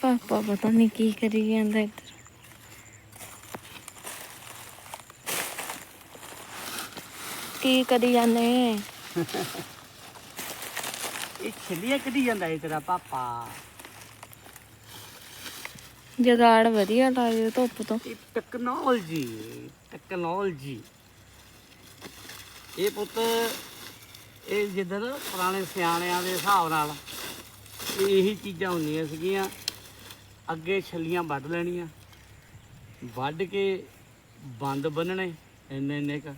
ਪਾਪਾ ਪਤਾ ਨਹੀਂ ਕੀ ਕਰੀ ਜਾਂਦਾ ਇੱਧਰ। ਕੀ ਕਰੀ ਜਾਂਦੇ? ਇਹ ਛੱਲੀਆਂ ਕੱਢੀ ਜਾਂਦਾ ਇਹ ਤੇਰਾ ਪਾਪਾ। ਜਗਾੜ ਵਧੀਆ ਲੱਗਦਾ ਧੁੱਪ ਤੋਂ। ਇਹ ਟੈਕਨੋਲੋਜੀ ਟੈਕਨੋਲੋਜੀ ਇਹ ਪੁੱਤ ਇਹ ਜਿੱਦਾਂ ਪੁਰਾਣੇ ਸਿਆਣਿਆਂ ਦੇ ਹਿਸਾਬ ਨਾਲ ਇਹੀ ਚੀਜ਼ਾਂ ਹੁੰਦੀਆਂ ਸੀਗੀਆਂ। ਅੱਗੇ ਛੱਲੀਆਂ ਵੱਢ ਲੈਣੀਆਂ। ਵੱਢ ਕੇ ਬੰਦ ਬੰਨਣੇ, ਇੰਨੇ ਇੰਨੇ ਕ।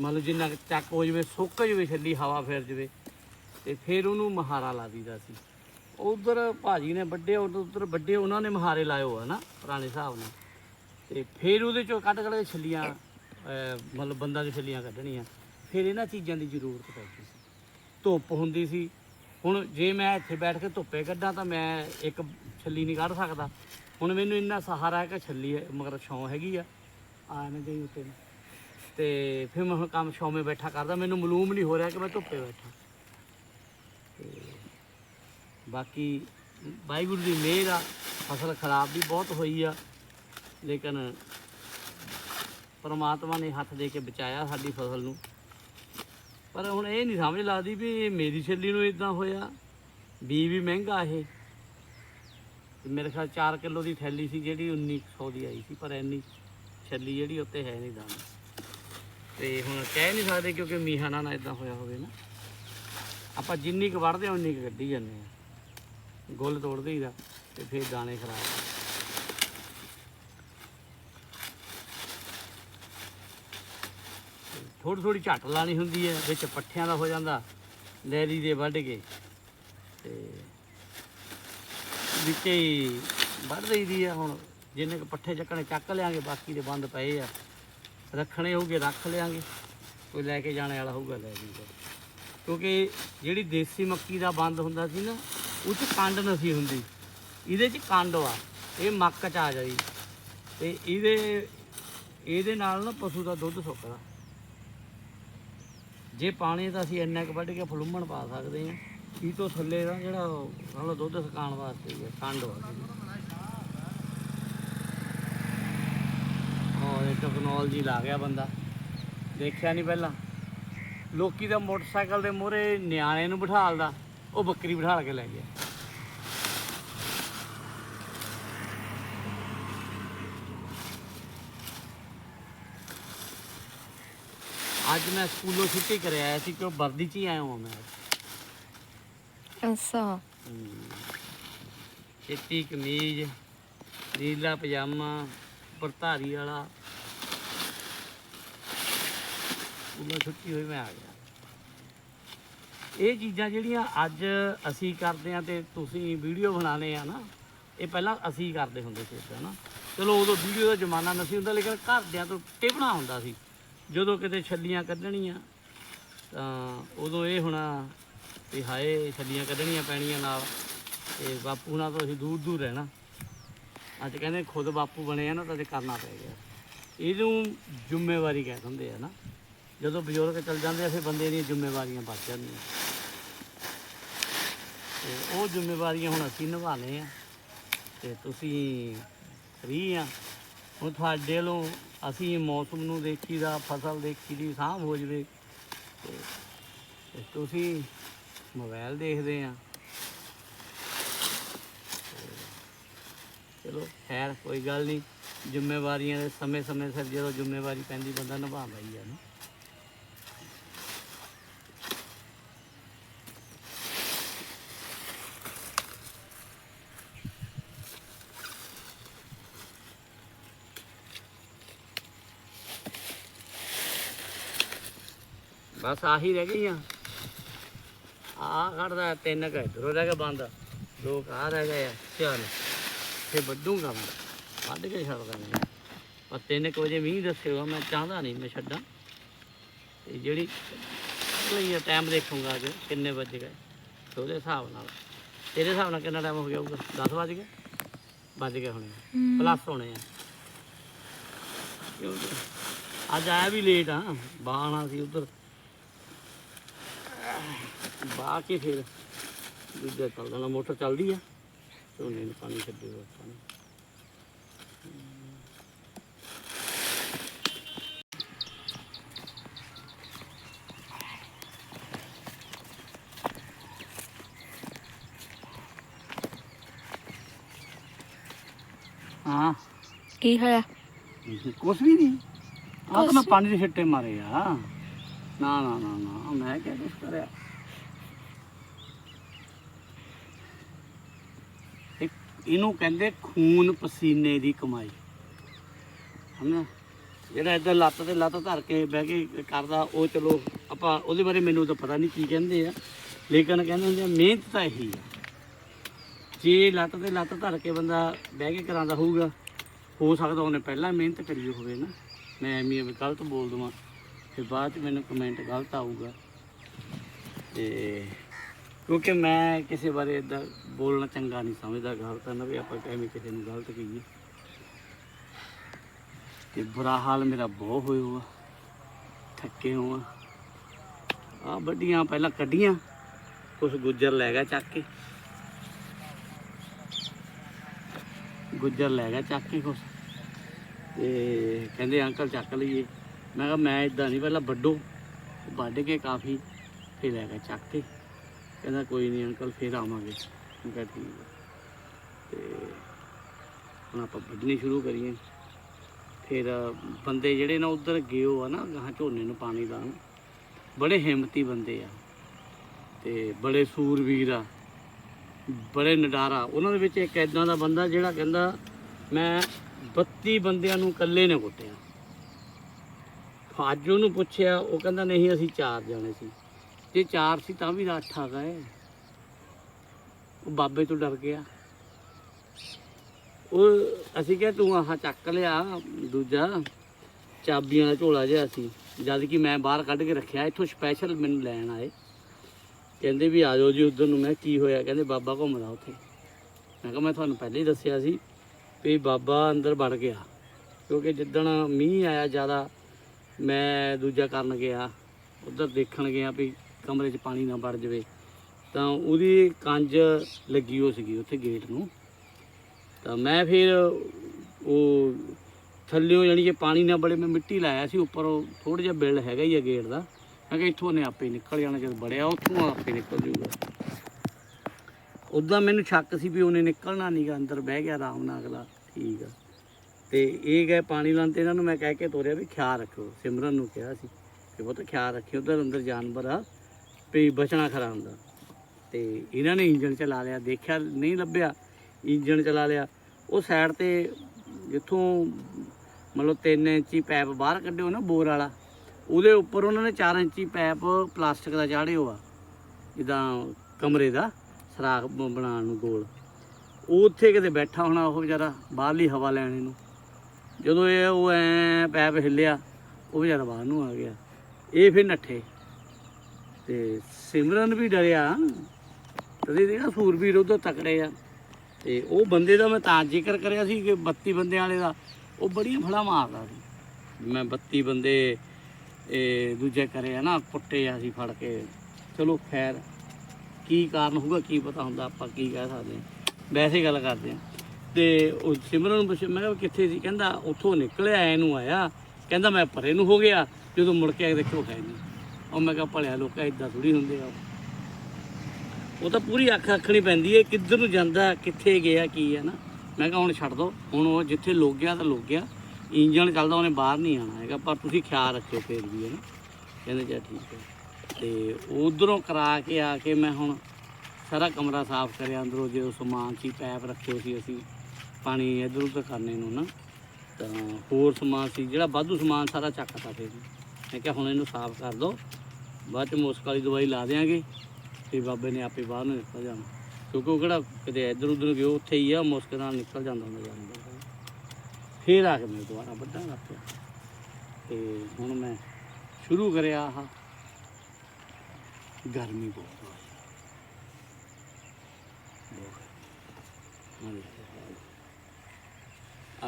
ਮੰਨ ਲਓ ਜਿੰਨਾ ਕੁ ਚੱਕ ਹੋ ਜਵੇ, ਸੁੱਕ ਜਵੇ, ਛੱਲੀ ਹਵਾ ਫੇਰ ਜਵੇ। ਤੇ ਫਿਰ ਉਹਨੂੰ ਮਹਾਰਾ ਲਾ ਦੀਦਾ ਸੀ। ਉਧਰ ਭਾਜੀ ਨੇ ਵੱਡੇ ਉਧਰ ਵੱਡੇ ਉਹਨਾਂ ਨੇ ਮਹਾਰੇ ਲਾਏ ਹੋਆ ਨਾ, ਪੁਰਾਣੇ ਹਿਸਾਬ ਨਾਲ। ਤੇ ਫਿਰ ਉਹਦੇ ਚੋਂ ਕੱਢ ਕੱਢ ਕੇ ਛੱਲੀਆਂ ਮਤਲਬ ਬੰਦਾਂ ਦੀ ਛੱਲੀਆਂ ਕੱਢਣੀਆਂ। ਫਿਰ ਇਹਨਾਂ ਚੀਜ਼ਾਂ ਦੀ ਜ਼ਰੂਰਤ ਪੈਂਦੀ ਸੀ। ਧੁੱਪ ਹੁੰਦੀ ਸੀ। ਹੁਣ ਜੇ ਮੈਂ ਇੱਥੇ ਬੈਠ ਕੇ ਧੁੱਪੇ ਕੱਢਾਂ ਤਾਂ ਮੈਂ ਇੱਕ ਛੱਲੀ ਨਹੀਂ ਕੱਢ ਸਕਦਾ। ਹੁਣ ਮੈਨੂੰ ਇੰਨਾ ਸਹਾਰਾ ਹੈ ਕਿ ਛੱਲੀ ਹੈ, ਮਗਰ ਛਾਂ ਹੈਗੀ ਆ। ਆ ਗਈ ਉੱਤੇ ਨੂੰ। ਤੇ ਫਿਰ ਮੈਂ ਹੁਣ ਕੰਮ ਛਾਵੇਂ ਬੈਠਾ ਕਰਦਾ, ਮੈਨੂੰ ਮਾਲੂਮ ਨਹੀਂ ਹੋ ਰਿਹਾ ਕਿ ਮੈਂ ਧੁੱਪੇ ਬੈਠਾ। ਤੇ ਬਾਕੀ ਵਾਹਿਗੁਰੂ ਦੀ ਮਿਹਰ ਆ, ਫਸਲ ਖਰਾਬ ਵੀ ਬਹੁਤ ਹੋਈ ਆ, ਲੇਕਿਨ ਪਰਮਾਤਮਾ ਨੇ ਹੱਥ ਦੇ ਕੇ ਬਚਾਇਆ ਸਾਡੀ ਫਸਲ ਨੂੰ। ਪਰ ਹੁਣ ਇਹ ਨਹੀਂ ਸਮਝ ਲੱਗਦੀ ਵੀ ਇਹ ਮੇਰੀ ਛੱਲੀ ਨੂੰ ਇਦਾਂ ਹੋਇਆ ਬੀ ਵੀ ਮਹਿੰਗਾ ਇਹ। ਤੇ ਮੇਰੇ ਖਿਆਲ 4 ਕਿਲੋ ਦੀ ਥੈਲੀ ਸੀ ਜਿਹੜੀ 1900 ਦੀ ਆਈ ਸੀ, ਪਰ ਇੰਨੀ ਛੱਲੀ ਜਿਹੜੀ ਉੱਤੇ ਹੈ ਨਹੀਂ ਦਾਣਾ ਤੇ ਹੁਣ ਕਹਿ ਨਹੀਂ ਸਕਦੇ ਕਿਉਂਕਿ ਮੀਂਹਾਂ ਨਾਲ ਇਦਾਂ ਹੋਇਆ ਹੋਵੇ ਨਾ। ਆਪਾਂ ਜਿੰਨੀ ਕੁ ਵੜਦੇ ਹਾਂ ਉਨੀ ਕੁ ਕੱਢੀ ਜਾਂਦੇ ਆ। ਗੁੱਲ ਤੋੜ ਦੇਈਦਾ ਤੇ ਫਿਰ ਦਾਣੇ ਖਰਾਬ। ਥੋੜੀ ਥੋੜੀ ਝੱਟ ਲਾਣੀ ਹੁੰਦੀ ਹੈ, ਵਿੱਚ ਪੱਠਿਆਂ ਦਾ ਹੋ ਜਾਂਦਾ ਲੈਰੀ ਦੇ ਵੱਢ ਕੇ। ਤੇ ਵਿੱਚੇ ਹੀ ਵੱਢ ਦਈਦੀ ਆ ਹੁਣ। ਜਿੰਨੇ ਕੁ ਪੱਠੇ ਚੱਕਣੇ ਚੱਕ ਲਿਆਂਗੇ, ਬਾਕੀ ਦੇ ਬੰਦ ਪਏ ਆ। ਰੱਖਣੇ ਹੋਗੇ ਰੱਖ ਲਿਆਂਗੇ। ਕੋਈ ਲੈ ਕੇ ਜਾਣੇ ਵਾਲਾ ਹੋਊਗਾ, ਲੈ ਜੂਗਾ ਕਿਉਂਕਿ ਜਿਹੜੀ ਦੇਸੀ ਮੱਕੀ ਦਾ ਬੰਦ ਹੁੰਦਾ ਸੀ ਨਾ, ਉਹ 'ਚ ਕੰਡ ਨਹੀਂ ਹੁੰਦੀ। ਇਹਦੇ 'ਚ ਕੰਡ ਆ ਇਹ ਮੱਕ 'ਚ ਆ ਜਾਈ। ਤੇ ਇਹਦੇ ਇਹਦੇ ਨਾਲ ਨਾ ਪਸ਼ੂ ਦਾ ਦੁੱਧ ਸੁੱਕਦਾ। ਜੇ ਪਾਣੀ ਤਾਂ ਅਸੀਂ ਇੰਨਾ ਕੁ ਵੱਢ ਕੇ ਫਲੂਮਣ ਪਾ ਸਕਦੇ ਹਾਂ। ਇਹ ਤੋਂ ਥੱਲੇ ਦਾ ਜਿਹੜਾ ਨਾਲ ਦੁੱਧ ਸੁਕਾਉਣ ਵਾਸਤੇ ਹੀ ਹੈ ਕੰਡ ਆ ਔਰ ਟੈਕਨੋਲੋਜੀ ਲਾ ਗਿਆ ਬੰਦਾ। ਦੇਖਿਆ ਨਹੀਂ ਪਹਿਲਾਂ। ਲੋਕੀ ਦਾ ਮੋਟਰਸਾਈਕਲ ਦੇ ਮੂਹਰੇ ਨਿਆਣੇ ਨੂੰ ਬਿਠਾਲਦਾ, ਉਹ ਬੱਕਰੀ ਬਿਠਾਲ ਕੇ ਲੈ ਗਿਆ। ਅੱਜ ਮੈਂ ਸਕੂਲੋਂ ਛੁੱਟੀ ਕਰਿਆ ਸੀ ਕਿ ਵਰਦੀ 'ਚ ਹੀ ਆਇਆ ਹਾਂ ਮੈਂ ਅੱਛਾ। ਹਮ। ਚਿੱਟੀ ਕਮੀਜ਼, ਨੀਲਾ ਪਜਾਮਾ ਪਰਧਾਰੀ ਵਾਲਾ। ਸਕੂਲੋਂ ਛੁੱਟੀ ਹੋਈ ਮੈਂ ਆ ਗਿਆ। ਇਹ ਚੀਜ਼ਾਂ ਜਿਹੜੀਆਂ ਅੱਜ ਅਸੀਂ ਕਰਦੇ ਆ ਤੇ ਤੁਸੀਂ ਵੀਡੀਓ ਬਣਾਉਂਦੇ ਆ ਨਾ, ਇਹ ਪਹਿਲਾਂ ਅਸੀਂ ਕਰਦੇ ਹੁੰਦੇ ਸੀ ਏਦਾਂ ਨਾ। ਚਲੋ ਉਦੋਂ ਵੀਡੀਓ ਦਾ ਜ਼ਮਾਨਾ ਨਹੀਂ ਸੀ ਹੁੰਦਾ, ਲੇਕਿਨ ਘਰਦਿਆਂ ਤੋਂ ਟਿਪਣਾ ਹੁੰਦਾ ਸੀ। ਜਦੋਂ ਕਿਤੇ ਛੱਲੀਆਂ ਕੱਢਣੀਆਂ, ਤਾਂ ਉਦੋਂ ਇਹ ਹੋਣਾ ਵੀ ਹਾਏ ਛੱਡੀਆਂ ਕੱਢਣੀਆਂ ਪੈਣੀਆਂ ਨਾਲ। ਤੇ ਬਾਪੂ ਨਾਲ ਤਾਂ ਅਸੀਂ ਦੂਰ ਦੂਰ ਰਹਿਣਾ। ਅੱਜ ਕਹਿੰਦੇ ਖੁਦ ਬਾਪੂ ਬਣੇ ਆ ਨਾ, ਤਾਂ ਤੇ ਕਰਨਾ ਪੈ ਗਿਆ। ਇਹਨੂੰ ਜ਼ਿੰਮੇਵਾਰੀ ਕਹਿ ਦਿੰਦੇ ਆ ਨਾ। ਜਦੋਂ ਬਜ਼ੁਰਗ ਚਲ ਜਾਂਦੇ ਅਸੀਂ ਬੰਦੇ ਦੀਆਂ ਜ਼ਿੰਮੇਵਾਰੀਆਂ ਬਚ ਜਾਂਦੀਆਂ। ਤੇ ਉਹ ਜ਼ਿੰਮੇਵਾਰੀਆਂ ਹੁਣ ਅਸੀਂ ਨਿਭਾਣੇ ਆ। ਤੇ ਤੁਸੀਂ ਫਰੀ ਆ। ਹੁਣ ਤੁਹਾਡੇ ਵੱਲੋਂ ਅਸੀਂ ਮੌਸਮ ਨੂੰ ਦੇਖੀਦਾ, ਫਸਲ ਦੇਖੀ ਦੀ ਸਾਂਭ ਹੋ ਜਵੇ। ਤੇ ਤੇ ਤੁਸੀਂ ਮੋਬਾਈਲ ਦੇਖਦੇ ਆ। ਚਲੋ, ਖੈਰ, ਕੋਈ ਗੱਲ ਨਹੀਂ ਜ਼ਿੰਮੇਵਾਰੀਆਂ ਦੇ ਸਮੇਂ ਸਮੇਂ ਸਿਰ ਜਦੋਂ ਜ਼ਿੰਮੇਵਾਰੀ ਪੈਂਦੀ, ਬੰਦਾ ਨਿਭਾਉਂਦਾ ਹੀ ਆ ਨਾ। ਬਸ ਆਹੀ ਰਹਿ ਗਈਆਂ। ਆ ਖੜਦਾ ਤਿੰਨ ਕੁ ਇੱਧਰੋਂ ਰਹਿ ਗਿਆ ਬੰਦ। ਦੋ ਕੁ ਰਹਿ ਗਏ ਆ ਚੱਲ ਫੇ ਵੱਡੂਗਾ ਮੈਂ ਵੱਢ ਕੇ ਛੱਡ ਦਾਂਗੇ ਪਰ ਤਿੰਨ ਕੁ ਵਜੇ ਮੀਂਹ ਦੱਸਿਓ ਮੈਂ ਚਾਹੁੰਦਾ ਨਹੀਂ ਮੈਂ ਛੱਡਾਂ। ਤੇ ਜਿਹੜੀ ਲਈ ਟਾਈਮ ਦੇਖੂੰਗਾ ਅੱਜ ਕਿੰਨੇ ਵੱਜ ਗਏ। ਤੇ ਉਹਦੇ ਹਿਸਾਬ ਨਾਲ। ਤੇਰੇ ਹਿਸਾਬ ਨਾਲ ਕਿੰਨਾ ਟਾਈਮ ਹੋ ਗਿਆ ਹੋਊਗਾ? 10 ਵੱਜ ਗਏ? ਵੱਜ ਗਏ ਹੋਣੇ ਪਲੱਸ ਹੋਣੇ ਆ। ਅੱਜ ਆਇਆ ਵੀ ਲੇਟ ਆ। ਬਾਹਣਾ ਸੀ ਉਧਰ। ਬਾਹ ਕੇ ਫਿਰ ਦੂਜਾ ਚੱਲ ਜਾਣਾ ਮੋਟਰ ਚੱਲਦੀ ਆ। ਝੋਨੇ ਨੂੰ ਪਾਣੀ ਛੱਡਿਓ ਆਪਾਂ ਨੇ ਹਾਂ। ਕੀ ਹੋਇਆ? ਕੁਛ ਵੀ ਨਹੀਂ। ਆਹ ਤਾਂ ਮੈਂ ਪਾਣੀ ਦੇ ਛਿੱਟੇ ਮਾਰੇ ਆ। ਨਾ ਨਾ ਨਾ ਨਾ ਮੈਂ ਕਿਹਾ ਕੁਛ ਕਰਿਆ? ਇਹਨੂੰ ਕਹਿੰਦੇ ਖੂਨ ਪਸੀਨੇ ਦੀ ਕਮਾਈ। ਹਨਾ? ਜਿਹੜਾ ਇਦਾਂ ਲੱਤ ਤੇ ਲੱਤ ਧਰ ਕੇ ਬਹਿ ਕੇ ਕਰਦਾ, ਉਹ ਚਲੋ ਆਪਾਂ ਉਹਦੇ ਬਾਰੇ ਮੈਨੂੰ ਤਾਂ ਪਤਾ ਨਹੀਂ ਕੀ ਕਹਿੰਦੇ ਆ। ਲੇਕਿਨ ਕਹਿੰਦੇ ਹੁੰਦੇ ਆ, ਮਿਹਨਤ ਤਾਂ ਇਹੀ ਆ। ਜੇ ਲੱਤ ਤੇ ਲੱਤ ਧਰ ਕੇ ਬੰਦਾ ਬਹਿ ਕੇ ਕਰਾਂਦਾ ਹੋਊਗਾ, ਹੋ ਸਕਦਾ ਉਹਨੇ ਪਹਿਲਾਂ ਮਿਹਨਤ ਕਰੀ ਹੋਵੇ ਨਾ। ਮੈਂ ਐਵੇਂ ਵੀ ਗਲਤ ਬੋਲ ਦਵਾਂ, ਫਿਰ ਬਾਅਦ ਚ ਮੈਨੂੰ ਕਮੈਂਟ ਗਲਤ ਆਊਗਾ। ਤੇ ਕਿਉਂਕਿ ਮੈਂ ਕਿਸੇ ਬਾਰੇ ਇਦਾਂ ਬੋਲਣਾ ਚੰਗਾ ਨਹੀਂ ਸਮਝਦਾ ਗਲਤ ਹੈ ਨਾ ਵੀ ਆਪਾਂ ਐਵੇਂ ਕਿਸੇ ਨੂੰ ਗਲਤ ਕਹੀਏ। ਤੇ ਬੁਰਾ ਹਾਲ ਮੇਰਾ ਬਹੁਤ ਹੋਇਆ ਹੋਆ ਥੱਕੇ ਹੋਆ ਆ ਵੱਡੀਆਂ ਪਹਿਲਾਂ ਕੱਢੀਆਂ, ਕੁਛ ਗੁੱਜਰ ਲੈ ਗਿਆ ਚੱਕ ਕੇ। ਗੁੱਜਰ ਲੈ ਗਿਆ ਚੱਕ ਕੇ ਕੁਛ। ਤੇ ਕਹਿੰਦੇ ਅੰਕਲ ਚੱਕ ਲਈਏ। ਮੈਂ ਕਿਹਾ ਮੈਂ ਇਦਾਂ ਨਹੀਂ, ਪਹਿਲਾਂ ਵੱਡੋ ਵੱਢ ਕੇ ਕਾਫੀ, ਫਿਰ ਲੈ ਗਿਆ ਚੱਕ ਕੇ। ਕਹਿੰਦਾ ਕੋਈ ਨਹੀਂ ਅੰਕਲ ਫਿਰ ਆਵਾਂਗੇ। ਮੈਂ ਕਿਹਾ ਠੀਕ ਹੈ ਤੇ ਹੁਣ ਆਪਾਂ ਵੱਢਣੀ ਸ਼ੁਰੂ ਕਰੀਏ। ਫਿਰ ਬੰਦੇ ਜਿਹੜੇ ਨਾ ਉਧਰ ਗਏ ਹੋ ਆ ਨਾ ਗਾਂ ਝੋਨੇ ਨੂੰ ਪਾਣੀ ਲਾਉਣ, ਬੜੇ ਹਿੰਮਤੀ ਬੰਦੇ ਆ। ਤੇ ਬੜੇ ਸੂਰਵੀਰ ਆ, ਬੜੇ ਨਡਾਰਾ। ਉਹਨਾਂ ਦੇ ਵਿੱਚ ਇੱਕ ਐਦਾਂ ਦਾ ਬੰਦਾ ਜਿਹੜਾ ਕਹਿੰਦਾ, ਮੈਂ 32 ਬੰਦਿਆਂ ਨੂੰ ਇਕੱਲੇ ਨੇ ਕੁੱਟਿਆ। ਅੱਜ ਨੂੰ ਪੁੱਛਿਆ, ਉਹ ਕਹਿੰਦਾ, ਨਹੀਂ, ਅਸੀਂ ਚਾਰ ਜਾਣੇ ਸੀ। ਜੇ ਚਾਰ ਸੀ ਤਾਂ ਵੀ ਅੱਠ ਆ ਗਏ। ਉਹ ਬਾਬੇ ਤੋਂ ਡਰ ਗਿਆ। ਉਹ ਅਸੀਂ ਕਿਹਾ ਤੂੰ ਆਹ ਚੱਕ ਲਿਆ ਦੂਜਾ, ਚਾਬੀਆਂ ਦਾ ਝੋਲਾ ਜਿਹਾ ਸੀ। ਜਦ ਕਿ ਮੈਂ ਬਾਹਰ ਕੱਢ ਕੇ ਰੱਖਿਆ, ਇੱਥੋਂ ਸਪੈਸ਼ਲ ਮੈਨੂੰ ਲੈਣ ਆਏ। ਕਹਿੰਦੇ ਵੀ ਆ ਜਾਓ ਜੀ ਉਧਰ ਨੂੰ। ਮੈਂ ਕੀ ਹੋਇਆ? ਕਹਿੰਦੇ ਬਾਬਾ ਘੁੰਮਦਾ ਉੱਥੇ। ਮੈਂ ਕਿਹਾ, ਮੈਂ ਤੁਹਾਨੂੰ ਪਹਿਲੇ ਹੀ ਦੱਸਿਆ ਸੀ ਵੀ ਬਾਬਾ ਅੰਦਰ ਵੜ ਗਿਆ। ਕਿਉਂਕਿ ਜਿੱਦਣ ਮੀਂਹ ਆਇਆ ਜ਼ਿਆਦਾ, ਮੈਂ ਦੂਜਾ ਕਰਨ ਗਿਆ, ਉਧਰ ਦੇਖਣ ਗਿਆ ਵੀ ਕਮਰੇ 'ਚ ਪਾਣੀ ਨਾ ਵੜ ਜਾਵੇ, ਤਾਂ ਉਹਦੀ ਕੰਜ ਲੱਗੀ ਹੋ ਸੀਗੀ ਉੱਥੇ ਗੇਟ ਨੂੰ। ਤਾਂ ਮੈਂ ਫਿਰ ਉਹ ਥੱਲਿਓ ਜਾਣੀ ਕਿ ਪਾਣੀ ਨਾ ਬੜੇ ਮੈਂ ਮਿੱਟੀ ਲਾਇਆ ਸੀ, ਉੱਪਰ ਥੋੜਾ ਜਿਹਾ ਬਿੱਲ ਹੈਗਾ ਹੀ ਆ ਗੇਟ ਦਾ। ਮੈਂ ਕਿਹਾ ਇੱਥੋਂ ਨੇ ਆਪੇ ਨਿਕਲ ਜਾਣਾ, ਜਦ ਬੜਿਆ ਉੱਥੋਂ ਆਪੇ ਨਿਕਲ ਜੂਗਾ। ਉਦਾਂ ਮੈਨੂੰ ਸ਼ੱਕ ਸੀ ਵੀ ਉਹਨੇ ਨਿਕਲਣਾ ਨਹੀਂਗਾ ਅੰਦਰ ਬਹਿ ਗਿਆ ਆਰਾਮ ਨਾਲ ਅਗਲਾ, ਠੀਕ ਆ। ਤੇ ਇਹ ਗਏ ਪਾਣੀ ਲਾਉਣ ਤੇ ਇਹਨਾਂ ਨੂੰ ਮੈਂ ਕਹਿ ਕੇ ਤੋਰਿਆ ਵੀ ਖਿਆਲ ਰੱਖਿਓ, ਸਿਮਰਨ ਨੂੰ ਕਿਹਾ ਸੀ ਕਿ ਬਹੁਤ ਖਿਆਲ ਰੱਖਿਓ, ਉਧਰ ਅੰਦਰ ਜਾਨਵਰ ਆ। ਵੀ ਬਚਣਾ ਖਰਾ ਹੁੰਦਾ। ਤੇ ਇਹਨਾਂ ਨੇ ਇੰਜਨ ਚਲਾ ਲਿਆ, ਦੇਖਿਆ ਨਹੀਂ ਲੱਭਿਆ ਇੰਜਨ ਚਲਾ ਲਿਆ। ਉਹ ਸਾਈਡ ਤੇ ਜਿੱਥੋਂ ਮਤਲਬ 3 ਇੰਚੀ ਪੈਪ ਬਾਹਰ ਕੱਢਿਓ ਨਾ ਬੋਰ ਵਾਲਾ, ਉਹਦੇ ਉੱਪਰ ਉਹਨਾਂ ਨੇ 4 ਇੰਚੀ ਪੈਪ ਪਲਾਸਟਿਕ ਦਾ ਚਾੜਿਓ ਆ, ਜਿੱਦਾਂ ਕਮਰੇ ਦਾ ਸਰਾਖ ਬ- ਬਣਾਉਣ ਨੂੰ ਗੋਲ। ਉਹ ਉੱਥੇ ਕਿਤੇ ਬੈਠਾ ਹੋਣਾ ਉਹ ਵਿਚਾਰਾ, ਬਾਹਰਲੀ ਹਵਾ ਲੈਣ ਨੂੰ ਜਦੋਂ ਇਹ ਉਹ ਐ ਪੈਪ ਹਿੱਲਿਆ, ਉਹ ਵਿਚਾਰਾ ਬਾਹਰ ਨੂੰ ਆ ਗਿਆ। ਇਹ ਫਿਰ ਨੱਠੇ। ਤੇ ਸਿਮਰਨ ਵੀ ਡਰਿਆ। ਤਦੇ ਜਿਹੜਾ ਸੂਰਬੀਰ ਉਧਰ ਤਕੜੇ ਆ ਤੇ ਉਹ ਬੰਦੇ ਦਾ ਮੈਂ ਤਾਂ ਜ਼ਿਕਰ ਕਰਿਆ ਸੀ ਕਿ 32 ਬੰਦਿਆਂ ਵਾਲੇ ਦਾ। ਉਹ ਬੜੀਆਂ ਫੜਾ ਮਾਰਦਾ ਸੀ। ਮੈਂ 32 ਬੰਦੇ, ਇਹ ਦੂਜੇ ਕਰੇ ਆ ਨਾ, ਕੁੱਟੇ ਆ ਸੀ ਫੜ ਕੇ। ਚਲੋ ਖੈਰ, ਕੀ ਕਾਰਨ ਹੋਊਗਾ, ਕੀ ਪਤਾ ਹੁੰਦਾ, ਆਪਾਂ ਕੀ ਕਹਿ ਸਕਦੇ ਹਾਂ। ਵੈਸੇ ਗੱਲ ਕਰਦੇ ਆ ਤੇ ਉਹ ਸਿਮਰਨ ਨੂੰ ਪੁੱਛਿਆ, ਮੈਂ ਕਿਹਾ ਕਿੱਥੇ ਸੀ? ਕਹਿੰਦਾ, ਉੱਥੋਂ ਨਿਕਲਿਆ, ਇਹਨੂੰ ਆਇਆ। ਕਹਿੰਦਾ, ਮੈਂ ਪਰੇ ਨੂੰ ਹੋ ਗਿਆ। ਜਦੋਂ ਮੁੜ ਕੇ ਆਇਆ ਦੇਖੋ ਹੈ ਨਹੀਂ। ਉਹ ਮੈਂ ਕਿਹਾ ਭਲਿਆ ਲੋਕਾਂ ਇਦਾਂ ਥੋੜੀ ਹੁੰਦੇ ਆ ਉਹ। ਤਾਂ ਪੂਰੀ ਅੱਖ ਰੱਖਣੀ ਪੈਂਦੀ ਹੈ ਕਿੱਧਰ ਨੂੰ ਜਾਂਦਾ, ਕਿੱਥੇ ਗਿਆ, ਕੀ ਹੈ ਨਾ। ਮੈਂ ਕਿਹਾ ਹੁਣ ਛੱਡ ਦੋ, ਹੁਣ ਉਹ ਜਿੱਥੇ ਲੋਕ ਗਿਆ ਤਾਂ ਲੋਕ ਗਿਆ। ਇੰਜਣ ਚੱਲਦਾ, ਉਹਨੇ ਬਾਹਰ ਨਹੀਂ ਆਣਾ ਹੈਗਾ, ਪਰ ਤੁਸੀਂ ਖਿਆਲ ਰੱਖਿਓ ਫੇਰ ਵੀ, ਹੈ ਨਾ। ਕਹਿੰਦੇ ਚਾ ਠੀਕ ਹੈ। ਤੇ ਉਧਰੋਂ ਕਰਾ ਕੇ ਆ ਕੇ ਮੈਂ ਹੁਣ ਸਾਰਾ ਕਮਰਾ ਸਾਫ਼ ਕਰਿਆ, ਅੰਦਰੋਂ ਜੋ ਸਮਾਨ ਸੀ, ਪੈਪ ਰੱਖੇ ਸੀ ਅਸੀਂ, ਪਾਣੀ ਇੱਧਰ ਉੱਧਰ ਕਰਨੇ ਨੂੰ ਨਾ। ਤਾਂ ਹੋਰ ਸਮਾਨ ਸੀ, ਜਿਹੜਾ ਵਾਧੂ ਸਮਾਨ ਸਾਰਾ ਚੱਕਤਾ ਫੇਰ। ਮੈਂ ਕਿਹਾ ਹੁਣ ਇਹਨੂੰ ਸਾਫ਼ ਕਰ ਦੋ ਬਾਅਦ ਚ ਮੁਸਕ ਵਾਲੀ ਦਵਾਈ ਲਾ ਦੇਾਂਗੇ ਤੇ ਬਾਬੇ ਨੇ ਆਪੇ ਬਾਹਰ ਨੂੰ ਨਿਕਲ ਜਾਣਾ। ਕਿਉਂਕਿ ਉਹ ਕਿਹੜਾ ਕਿਤੇ ਇੱਧਰ ਉੱਧਰ ਗਿਆ ਉੱਥੇ ਹੀ ਆ, ਮੁਸਕ ਨਾਲ ਨਿਕਲ ਜਾਂਦਾ ਹੁੰਦਾ ਜਾਨਵਰ ਫੇਰ ਆ ਕੇ ਮੈਂ ਦੁਬਾਰਾ ਵੱਢਾਂਗਾ ਰੱਖਿਆ ਤੇ ਹੁਣ ਮੈਂ ਸ਼ੁਰੂ ਕਰਿਆ ਆਹ ਗਰਮੀ ਬਹੁਤ ਹੋ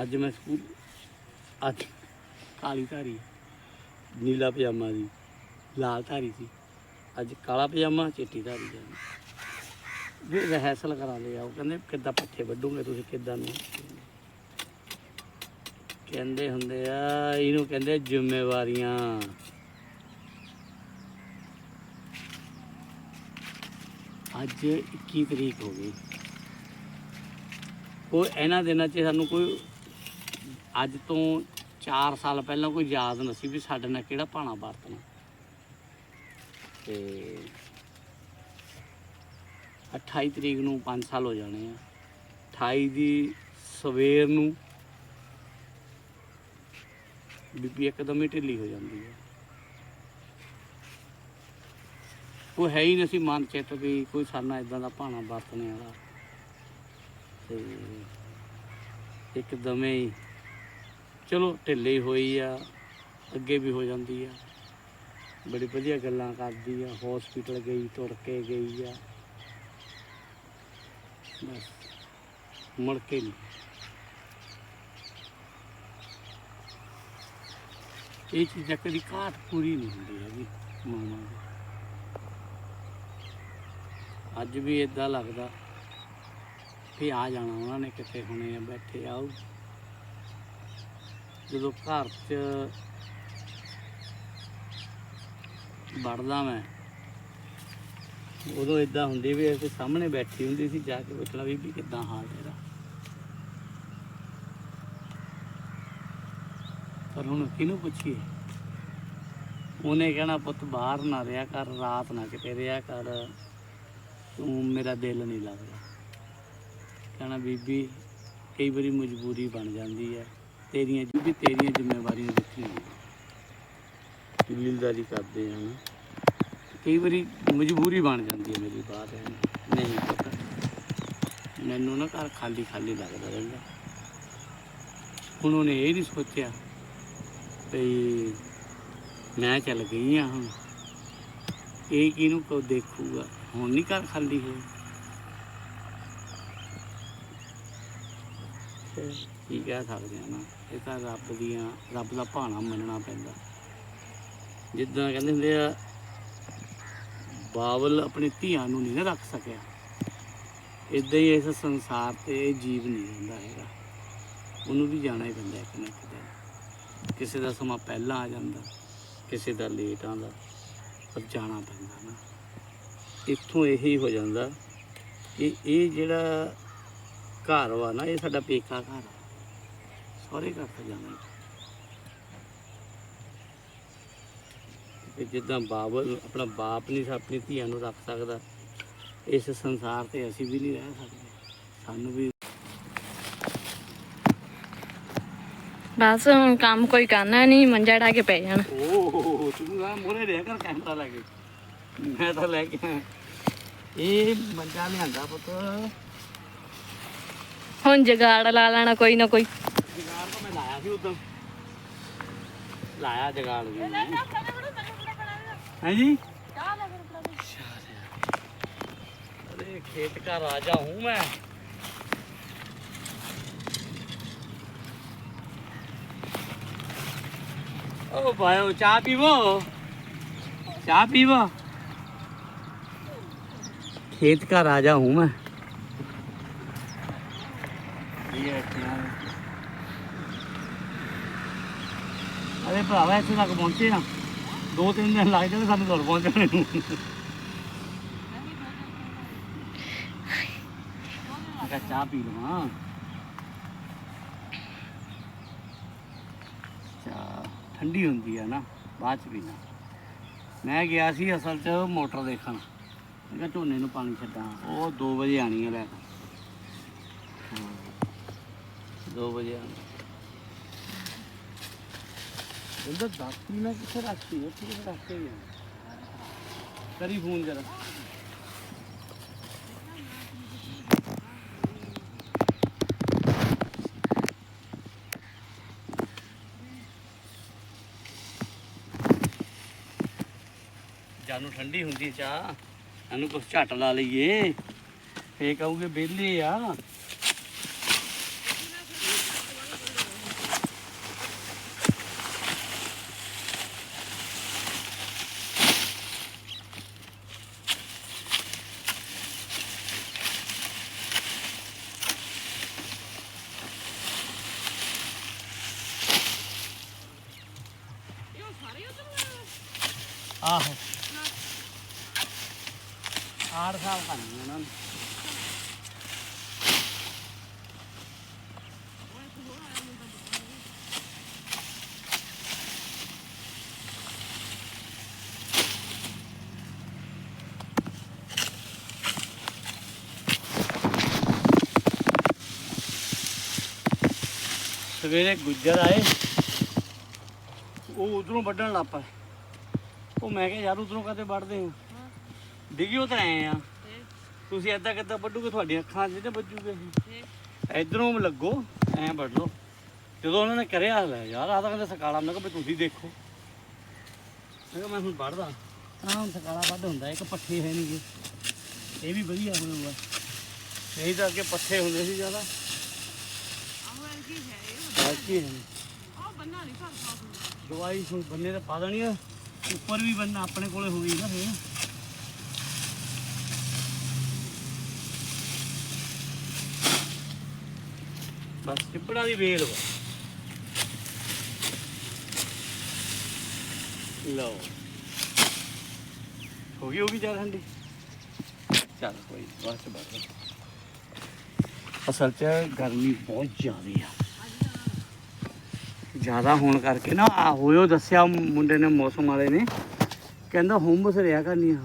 ਅੱਜ ਮੈਂ ਸਕੂਲ ਅੱਜ ਕਾਲੀ ਧਾਰੀ, ਨੀਲਾ ਪਜਾਮਾ ਦੀ ਲਾਲ ਧਾਰੀ ਸੀ। ਅੱਜ ਕਾਲਾ ਪਜਾਮਾ, ਚਿੱਟੀ ਧਾਰੀ ਜਾਨੀ ਵੀ ਰਿਹਰਸਲ ਕਰਾ ਲਿਆ ਉਹ ਕਹਿੰਦੇ ਕਿੱਦਾਂ ਪੱਠੇ ਵੱਢੂਗੇ ਤੁਸੀਂ, ਕਿੱਦਾਂ ਨੂੰ ਕਹਿੰਦੇ ਹੁੰਦੇ ਆ, ਇਹਨੂੰ ਕਹਿੰਦੇ ਜ਼ਿੰਮੇਵਾਰੀਆਂ। ਅੱਜ 21 ਤਰੀਕ ਹੋ ਗਈ। ਕੋਈ ਇਹਨਾਂ ਦਿਨਾਂ 'ਚ ਸਾਨੂੰ ਕੋਈ, ਅੱਜ ਤੋਂ 4 ਸਾਲ ਪਹਿਲਾਂ ਕੋਈ ਯਾਦ ਨਹੀਂ ਸੀ ਵੀ ਸਾਡੇ ਨਾਲ ਕਿਹੜਾ ਭਾਣਾ ਵਰਤਣਾ। ਤੇ 28 ਤਰੀਕ ਨੂੰ 5 ਸਾਲ ਹੋ ਜਾਣੇ ਆ। 28 ਦੀ ਸਵੇਰ ਨੂੰ ਬੀਬੀ ਇੱਕਦਮ ਹੀ ਢਿੱਲੀ ਹੋ ਜਾਂਦੀ ਹੈ ਉਹ ਹੈ ਹੀ ਨਹੀਂ ਸੀ ਮਨ ਚਿੱਤ ਵੀ ਕੋਈ ਸਾਨਾ ਇਦਾਂ ਦਾ ਭਾਣਾ ਵਰਤਣੇ ਵਾਲਾ। ਤੇ ਇੱਕਦਮ ਹੀ ਚਲੋ ਢਿੱਲੀ ਹੋਈ ਆ, ਅੱਗੇ ਵੀ ਹੋ ਜਾਂਦੀ ਆ। ਬੜੀ ਵਧੀਆ ਗੱਲਾਂ ਕਰਦੀ ਆ ਹਸਪੀਟਲ ਗਈ, ਤੁਰ ਕੇ ਗਈ ਆ। ਬਸ, ਮੁੜ ਕੇ ਨਹੀਂ। ਇਹ ਚੀਜ਼ਾਂ ਕਦੀ ਘਾਟ ਪੂਰੀ ਨਹੀਂ ਹੁੰਦੀ ਹੈਗੀ ਮਾਵਾਂ ਦੀ। ਅੱਜ ਵੀ ਇਦਾਂ ਲੱਗਦਾ ਵੀ ਆ ਜਾਣਾ ਉਹਨਾਂ ਨੇ ਕਿਤੇ ਹੁਣੇ ਆ, ਬੈਠੇ ਆਓ ਜਦੋਂ ਘਰ 'ਚ ਵੜਦਾ ਮੈਂ। ਉਦੋਂ ਇਦਾਂ ਹੁੰਦੀ ਵੀ ਅਸੀਂ ਸਾਹਮਣੇ ਬੈਠੀ ਹੁੰਦੀ ਸੀ, ਜਾ ਕੇ ਪੁੱਛਣਾ ਵੀ ਵੀ ਕਿੱਦਾਂ ਹਾਲ ਤੇਰਾ। ਪਰ ਹੁਣ ਕਿਹਨੂੰ ਪੁੱਛੀਏ? ਉਹਨੇ ਕਹਿਣਾ, ਪੁੱਤ, ਬਾਹਰ ਨਾ ਰਿਹਾ ਕਰ, ਰਾਤ ਨਾ ਕਿਤੇ ਰਿਹਾ ਕਰ। ਤੂੰ ਮੇਰਾ ਦਿਲ ਨਹੀਂ ਲੱਗਦਾ। ਕਹਿਣਾ, ਬੀਬੀ, ਕਈ ਵਾਰੀ ਮਜਬੂਰੀ ਬਣ ਜਾਂਦੀ ਹੈ। ਤੇਰੀਆਂ ਜੀ ਵੀ ਤੇਰੀਆਂ ਜ਼ਿੰਮੇਵਾਰੀਆਂ ਦਿੱਤੀਆਂ ਜ਼ਿੰਮੇਵਾਰੀ ਕਰਦੇ ਨਾ ਕਈ ਵਾਰੀ ਮਜਬੂਰੀ ਬਣ ਜਾਂਦੀ ਹੈ ਮੇਰੀ ਬਾਤ ਹੈ ਨਹੀਂ ਪਤਾ। ਮੈਨੂੰ ਨਾ ਘਰ ਖਾਲੀ ਖਾਲੀ ਲੱਗਦਾ ਰਹਿੰਦਾ। ਹੁਣ ਉਹਨੇ ਇਹ ਨਹੀਂ ਸੋਚਿਆ ਵੀ ਮੈਂ ਚੱਲ ਗਈ ਆ ਹੁਣ। ਇਹ ਕਿਹਨੂੰ ਕੋ ਦੇਖੂਗਾ? ਹੁਣ ਨਹੀਂ ਘਰ ਖਾਲੀ ਹੋ ਕੀ ਕਹਿ ਸਕਦੇ ਆ ਨਾ? ਇਹ ਤਾਂ ਰੱਬ ਦੀਆਂ ਰੱਬ ਦਾ ਭਾਣਾ ਮੰਨਣਾ ਪੈਂਦਾ। ਜਿੱਦਾਂ ਕਹਿੰਦੇ ਹੁੰਦੇ ਆ, ਬਾਵਲ ਆਪਣੀ ਧੀਆਂ ਨੂੰ ਨਹੀਂ ਨਾ ਰੱਖ ਸਕਿਆ। ਇਦਾਂ ਹੀ ਇਸ ਸੰਸਾਰ ਤੇ ਇਹ ਜੀਵ ਨਹੀਂ ਰਹਿੰਦਾ ਹੈਗਾ। ਉਹਨੂੰ ਵੀ ਜਾਣਾ ਹੀ ਪੈਂਦਾ ਇੱਕ ਨਾ ਕਿਤੇ ਕਿਸੇ ਦਾ ਸਮਾਂ ਪਹਿਲਾਂ ਆ ਜਾਂਦਾ, ਕਿਸੇ ਦਾ ਲੇਟ ਆਉਂਦਾ, ਪਰ ਜਾਣਾ ਪੈਂਦਾ ਨਾ। ਇੱਥੋਂ ਇਹੀ ਹੋ ਜਾਂਦਾ ਕਿ ਇਹ ਜਿਹੜਾ ਘਰ ਵਾ ਨਾ, ਇਹ ਸਾਡਾ ਪੇਕਾ ਘਰ ਆ। ਸਾਰੇ ਘਰ ਤੇ ਜਾਣਾ ਕਿ ਜਿੱਦਾਂ ਬਾਬਲ ਆਪਣਾ ਬਾਪ ਨਹੀਂ ਆਪਣੀ ਧੀਆਂ ਨੂੰ ਰੱਖ ਸਕਦਾ ਇਸ ਸੰਸਾਰ ਤੇ ਅਸੀਂ ਵੀ ਨਹੀਂ ਰਹਿ ਸਕਦੇ। ਸਾਨੂੰ ਵੀ ਬਸ ਹੁਣ ਕੰਮ ਕੋਈ ਕਰਨਾ ਨਹੀਂ ਮੰਜਾ ਢਾ ਕੇ ਪੈ ਜਾਣਾ। ਓਹ ਤੂੰ ਨਾ ਮੋਰੇ ਰਹਿ ਕਰ ਕੈਮਰਾ ਲੈ ਕੇ। ਮੈਂ ਤਾਂ ਲੈ ਕੇ। ਇਹ ਮੰਜਾ ਲਿਆਂਦਾ ਪੁੱਤ। ਹੁਣ ਜਗਾੜ ਲਾ ਲੈਣਾ ਕੋਈ ਨਾ ਕੋਈ। ਜਗਾੜ ਤਾਂ ਮੈਂ ਲਾਇਆ ਸੀ ਉਦੋਂ। ਲਾਇਆ ਜਗਾੜ ਵੀ। ਹੈ ਜੀ अरे खेत का राजा हूँ मैं ओ भाई चाय पीवो चाय पीवो खेत का राजा हूँ मैं अरे भरावा इतने तक पहुंचे ना ਦੋ ਤਿੰਨ ਦਿਨ ਲੱਗ ਜਾਣਗੇ ਸਾਨੂੰ ਘਰ ਪਹੁੰਚਣ ਨੂੰ ਮੈਂ ਚਾਹ ਪੀ ਲਵਾਂ। ਚਾਹ ਠੰਡੀ ਹੁੰਦੀ ਆ ਨਾ, ਬਾਅਦ ਚ ਪੀਣਾ। ਮੈਂ ਗਿਆ ਸੀ ਅਸਲ 'ਚ ਮੋਟਰ ਦੇਖਣ। ਮੈਂ ਕਿਹਾ ਝੋਨੇ ਨੂੰ ਪਾਣੀ ਛੱਡਾਂ, ਉਹ 2 ਵਜੇ ਆਣੀ ਹੈ ਲੈ ਕੇ। ਹਾਂ 2 ਵਜੇ ਆਣੀ। ਉਹਦਾ ਦਾਤੀ ਮੈਂ ਕਿੱਥੇ ਰੱਖਤੀ ਹੈ ਕਿੱਥੇ ਰੱਖਤੇ ਹੀ ਕਰੀ ਫੋਨ ਜਰਾ ਜਾਨੂੰ ਠੰਡੀ ਹੁੰਦੀ ਚਾਹ। ਇਹਨੂੰ ਕੁਛ ਝੱਟ ਲਾ ਲਈਏ। ਫੇਰ ਕਹੂਗੇ ਵਿਹਲੇ ਆ ਆਹੋ ਆੜ ਸਾਲ ਕਰਨੀ ਉਹਨਾਂ ਨੇ ਸਵੇਰੇ ਗੁੱਜਰ ਆਏ। ਉਹ ਉਧਰੋਂ ਵੱਢਣ ਲੱਗ ਪਏ। ਉਹ ਮੈਂ ਕਿਹਾ ਯਾਰ ਉਧਰੋਂ ਕਦੇ ਵੱਢਦੇ ਆ ਡਿੱਗਿਓ ਤਾਂ ਐ ਆ। ਤੁਸੀਂ ਐਦਾਂ ਕਿੱਦਾਂ ਵੱਢੋਗੇ? ਤੁਹਾਡੀਆਂ ਅੱਖਾਂ 'ਚ ਤੇ ਵੱਜੂਗੇ ਇਧਰੋਂ ਲੱਗੋ ਐ ਵੱਢ ਲਓ। ਜਦੋਂ ਉਹਨਾਂ ਨੇ ਕਰਿਆ ਲੈ ਯਾਰ ਆਹ ਤਾਂ ਕਹਿੰਦੇ ਸਕਾਲਾ। ਮੈਂ ਕਿਹਾ ਵੀ ਤੁਸੀਂ ਦੇਖੋ। ਮੈਂ ਕਿਹਾ ਮੈਂ ਹੁਣ ਵੱਢਦਾ। ਹੁਣ ਸਕਾਲਾ ਵੱਢ ਹੁੰਦਾ ਇੱਕ ਪੱਠੇ ਹੈ ਨਹੀਂਗੇ ਇਹ ਵੀ ਵਧੀਆ ਹੋਊਗਾ ਨਹੀਂ ਤਾਂ ਅੱਗੇ ਪੱਠੇ ਹੁੰਦੇ ਸੀ ਜ਼ਿਆਦਾ। ਬਾਕੀ ਹੈ। ਦਵਾਈ ਹੁਣ ਬੰਨੇ ਤੇ ਪਾ ਦੇਣੀ ਆ, ਉੱਪਰ ਵੀ ਬੰਨਾ ਆਪਣੇ ਕੋਲੇ ਹੋਈ ਨਾ ਫੇਰ। ਬਸ ਟਿੱਪੜਾ ਦੀ ਵੇਲ ਵਾ। ਲਓ। ਹੋ ਗਈ ਹੋ ਗਈ ਜਾ ਠੰਡੀ? ਚੱਲ ਕੋਈ ਬਸ ਬਸ। ਅਸਲ 'ਚ ਗਰਮੀ ਬਹੁਤ ਜ਼ਿਆਦਾ ਆ। ਜ਼ਿਆਦਾ ਹੋਣ ਕਰਕੇ ਨਾ ਆ ਹੋਇਓ ਦੱਸਿਆ ਮੁੰਡੇ ਨੇ ਮੌਸਮ ਵਾਲੇ ਨੇ। ਕਹਿੰਦਾ ਹੁੰਬਸ ਰਿਆ ਕਰਨੀ ਆ।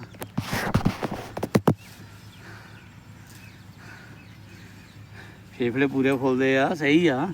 ਫੇਫੜੇ ਪੂਰੇ ਫੁੱਲਦੇ ਆ, ਸਹੀ ਆ।